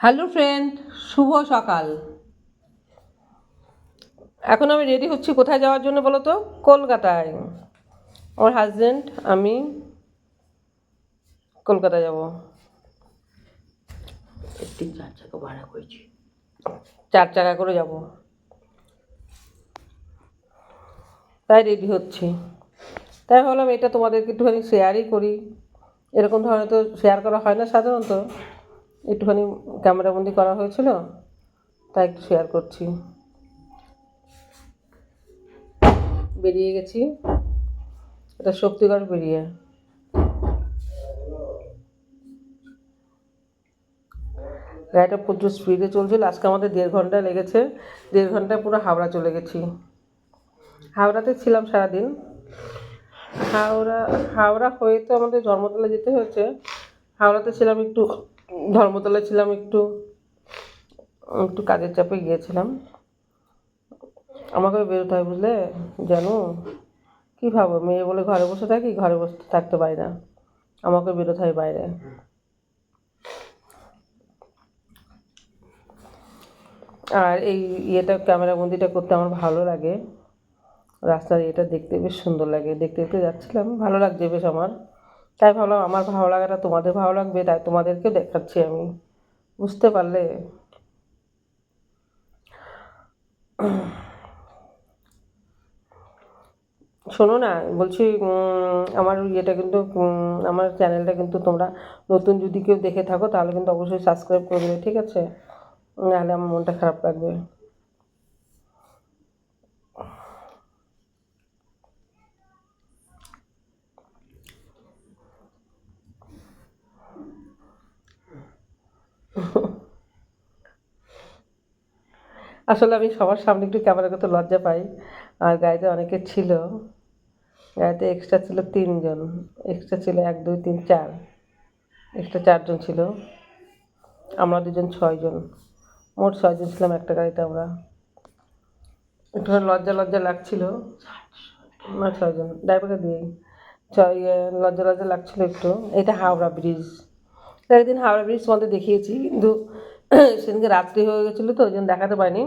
Hello friend শুভ সকাল। এখন আমি রেডি হচ্ছি কোথায় যাওয়ার জন্য বলো তো? কলকাতায়। আমার হাজব্যান্ড আমি কলকাতা যাব। একটি চার চাকা ভাড়া করেছি। চার চাকা করে যাব। তাই রেডি হচ্ছি। তাই ভাবলাম এটা তোমাদেরকে একটুখানি শেয়ারই করি। এরকম ধরনের তো শেয়ার করা হয় না সাধারণত। একটুখানি ক্যামেরাবন্দি করা হয়েছিল, তাই একটু শেয়ার করছি। বেরিয়ে গেছি। এটা শক্তিগড় বেরিয়ে। গাড়িটা প্রচুর স্পিডে চলছিল, আজকে আমাদের দেড় ঘণ্টা লেগেছে। দেড় ঘন্টায় পুরো হাওড়া চলে গেছি। হাওড়াতে ছিলাম সারাদিন। হাওড়া হাওড়া হয়ে তো আমাদের ধর্মতলা যেতে হয়েছে। হাওড়াতে ছিলাম একটু ধর্মতলায় ছিলাম একটু একটু কাজের চাপে গিয়েছিলাম। আমাকে বেরোতে হয় বুঝলে? জানো কী ভাবো, মেয়ে বলে ঘরে বসে থাকি, ঘরে বসে থাকতে পারি না। আমাকে বেরোতে হয় বাইরে। আর এই ইয়েটা, ক্যামেরা বন্দিটা করতে আমার ভালো লাগে। রাস্তার ইয়েটা দেখতে বেশ সুন্দর লাগে। দেখতে দেখতে যাচ্ছিলাম, ভালো লাগছে বেশ আমার। তাই ভাবলাম আমার ভালো লাগাটা তোমাদের ভালো লাগবে, তাই তোমাদেরকেও দেখাচ্ছি আমি। বুঝতে পারলে? শোনো না, বলছি আমার ইয়েটা কিন্তু আমার চ্যানেলটা কিন্তু তোমরা নতুন যদি কেউ দেখে থাকো, তাহলে কিন্তু অবশ্যই সাবস্ক্রাইব করে দেবে, ঠিক আছে? নাহলে আমার মনটা খারাপ লাগবে। আসলে আমি সবার সামনে একটু ক্যামেরা করতে লজ্জা পাই। আর গাড়িতে অনেকে ছিল। গাড়িতে এক্সট্রা ছিল তিনজন। এক্সট্রা ছিল এক, দুই, তিন, চার। এক্সট্রা চারজন ছিল। আমরা দুজন ছয়জন। মোট ছয়জন ছিলাম একটা গাড়িতে আমরা। একটু লজ্জা লজ্জা লাগছিল। না ছয়জন। ড্রাইভারকে দিয়েই। ছয়, লজ্জা লজ্জা লাগছিল একটু। এটা হাওড়া ব্রিজ একদিন হাওড়া ব্রিজ তোমাদের দেখিয়েছি, কিন্তু সেদিনকে রাত্রি হয়ে গেছিল তো, ওই জন্য দেখাতে পারিনি।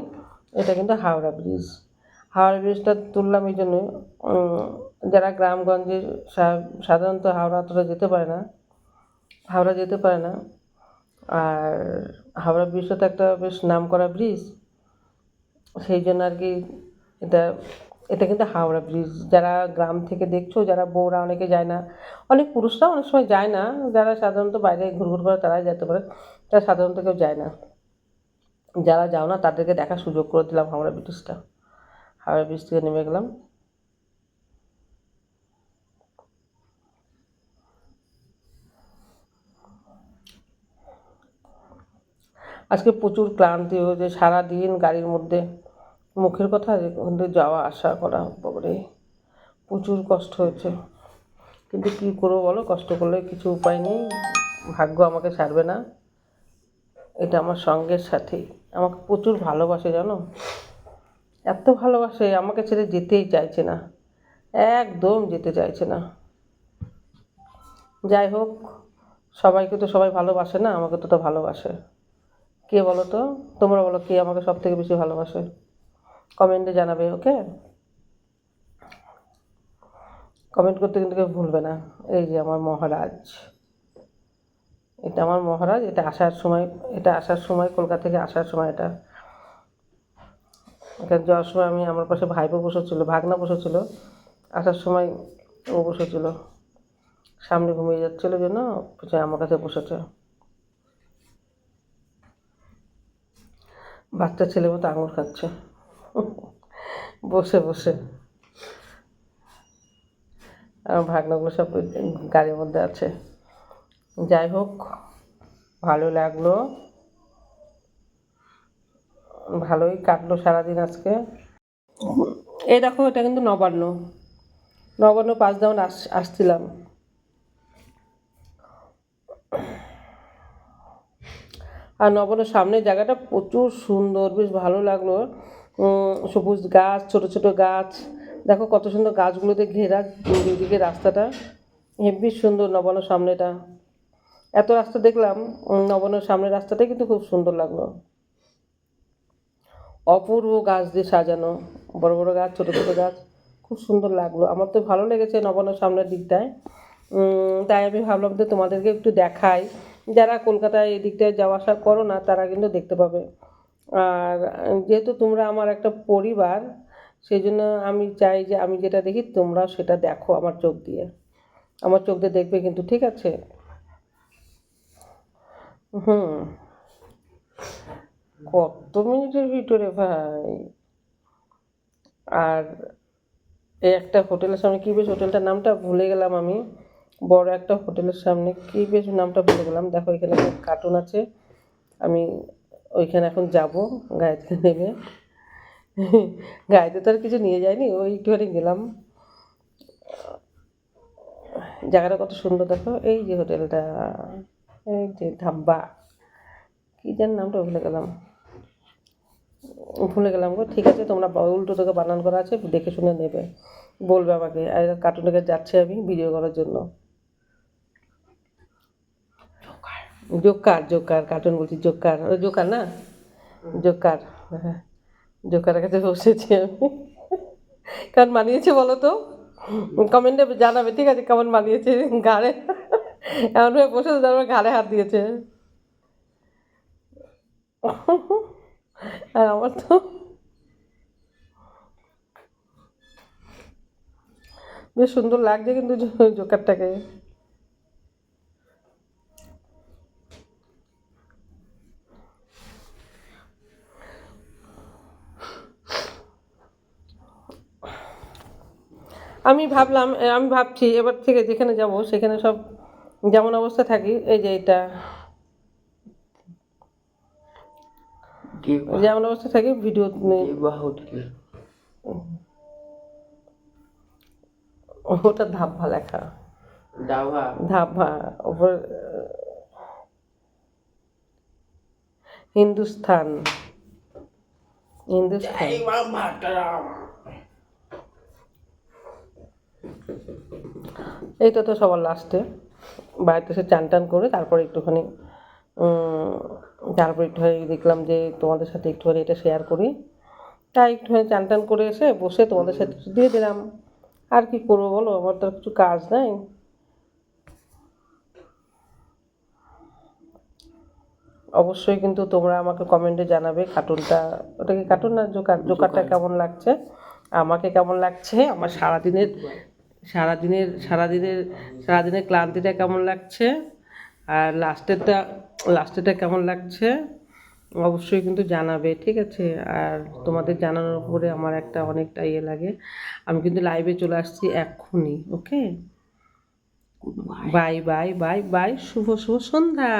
এটা কিন্তু হাওড়া ব্রিজ হাওড়া ব্রিজটা তুললাম এই জন্য যারা গ্রামগঞ্জে সাধারণত হাওড়া অতটা যেতে পারে না, হাওড়া যেতে পারে না। আর হাওড়া ব্রিজটা তো একটা বেশ নাম করা ব্রিজ সেই জন্য আর কি এটা এটা কিন্তু হাওড়া ব্রিজ। যারা গ্রাম থেকে দেখছ, যারা বউরা অনেকে যায় না। অনেক পুরুষরা অনেক সময় যায় না। যারা সাধারণত বাইরে ঘুরঘুর করে তারাই যেতে পারে। তারা সাধারণত কেউ যায় না। যারা যাও না, তাদেরকে দেখার সুযোগ করে দিলাম হাওড়া ব্রিজটা। হাওড়া ব্রিজ থেকে নেমে গেলাম। আজকে প্রচুর ক্লান্তি হয়েছে সারাদিন গাড়ির মধ্যে। মুখের কথা কিন্তু যাওয়া, আসা করা বাবারে প্রচুর কষ্ট হয়েছে। কিন্তু কী করব বলো? কষ্ট করলে কিছু উপায় নেই। ভাগ্য আমাকে ছাড়বে না। এটা আমার সঙ্গের সাথেই আমাকে প্রচুর ভালোবাসে, জানো? এত ভালোবাসে, আমাকে ছেড়ে যেতেই চাইছে না। একদম যেতে চাইছে না। যাই হোক, সবাইকে তো সবাই ভালোবাসে না, আমাকে তো তো ভালোবাসে। কে বলো তো? তোমরা বলো কে আমাকে সব থেকে বেশি ভালোবাসে? কমেন্টে জানাবে ওকে কমেন্ট করতে কিন্তু কেউ ভুলবে না। এই যে আমার মহারাজ। এটা আমার মহারাজ, এটা আসার সময়, এটা আসার সময়, কলকাতা থেকে আসার সময় এটা। এখানে যাওয়ার সময় আমি আমার পাশে ভাইপো বসেছিল, ভাগনা বসেছিল। আসার সময় ও বসেছিল। সামনে ঘুমিয়ে যাচ্ছিল জন্য পিছনে আমার কাছে বসেছে। বাচ্চা ছেলে মতো আঙুর খাচ্ছে। বসে বসে। আমার ভাগনাগুলো সব গাড়ির মধ্যে আছে। যাই হোক, ভালো লাগল। ভালোই কাটলো সারাদিন আজকে। এই দেখো, এটা কিন্তু নবান্ন। নবান্ন পাঁচ দাউন আস, আসছিলাম। আর নবান্নর সামনের জায়গাটা প্রচুর সুন্দর, বেশ ভালো লাগল। সবুজ গাছ ছোট ছোট গাছ। দেখো কত সুন্দর গাছগুলোতে ঘেরা দুদিকে রাস্তাটা। হেব্বি সুন্দর নবান্নর সামনেটা। এত রাস্তা দেখলাম উম, নবনের সামনের রাস্তাটাই কিন্তু খুব সুন্দর লাগল। অপূর্ব গাছ দিয়ে সাজানো বড় বড় গাছ ছোট ছোট গাছ খুব সুন্দর লাগল। আমার তো ভালো লেগেছে নবান্নর সামনের দিকটায়। তাই আমি ভাবলাম যে তোমাদেরকে একটু দেখাই। যারা কলকাতায় এদিকটায় যাওয়া আসা করো না তারা কিন্তু দেখতে পাবে। আর যেহেতু তোমরা আমার একটা পরিবার সেই জন্য আমি চাই যে আমি যেটা দেখি তোমরাও সেটা দেখো আমার চোখ দিয়ে। আমার চোখ দিয়ে দেখবে কিন্তু, ঠিক আছে? হুম। কত মিনিটের ভিতরে ভাই? আর এই একটা হোটেলের সামনে কী বেশ, হোটেলটার নামটা ভুলে গেলাম আমি। বড় একটা হোটেলের সামনে কী বেশ নামটা ভুলে গেলাম। দেখো, এখানে একটা কার্টুন আছে। আমি ওইখানে এখন যাব, গাড়িতে নেমে। গাড়িতে তো আর কিছু নিয়ে যায়নি ওই একটুখানি গেলাম। জায়গাটা কত সুন্দর দেখো, এই যে হোটেলটা, এই যে ধাব্বা কী যেন নামটা ভুলে গেলাম। ভুলে গেলাম গো, ঠিক আছে, তোমরা উল্টো থেকে বানান করা আছে, দেখে শুনে নেবে, বলবে আমাকে, আর কার্টুনটাকে যাচ্ছি আমি ভিডিও করার জন্য। জোকার জোকার কার্টুন বলছি, জোকার। ও জোকার না? জোকার হ্যাঁ। জোকারের কাছে বসেছি আমি। কেমন মানিয়েছে বলো তো? কমেন্টে জানাবে, ঠিক আছে কেমন মানিয়েছে ঘাড়ে। এমনভাবে বসেছে তারপর ঘাড়ে হাত দিয়েছে। আর আমার তো বেশ সুন্দর লাগছে কিন্তু জোকারটাকে। আমি ভাবলাম আমি ভাবছি এবার থেকে যেখানে যাব সেখানে সব যেমন অবস্থা থাকি এই যে এটা। যেমন অবস্থা থাকি ভিডিও ওটা ধাপ্পা লেখা। ধাপ্পা? ওপর হিন্দুস্থান। হিন্দুস্থান দেবা মাতারাম এইটা তো সবার লাস্টে বাড়িতে এসে চান টান করে তারপরে একটুখানি তারপর একটুখানি দেখলাম যে তোমাদের সাথে একটুখানি এটা শেয়ার করি। তাই একটুখানি চান টান করে এসে বসে তোমাদের সাথে একটু দিয়ে দিলাম। আর কি করব বলো? আমার তো আর কিছু কাজ নাই। অবশ্যই কিন্তু তোমরা আমাকে কমেন্টে জানাবে কার্টুনটা। ওটা কি কার্টুন না? জোকার? জোকারটা কেমন লাগছে? আমাকে কেমন লাগছে? আমার সারাদিনের সারাদিনের সারাদিনের সারাদিনের ক্লান্তিটা কেমন লাগছে? আর লাস্টেরটা লাস্টেরটা কেমন লাগছে? অবশ্যই কিন্তু জানাবে ঠিক আছে? আর তোমাদের জানানোর পরে আমার একটা অনেকটা ইয়ে লাগে। আমি কিন্তু লাইভে চলে আসছি এক্ষুনি okay? Bye bye bye bye bye শুভ শুভ সন্ধ্যা।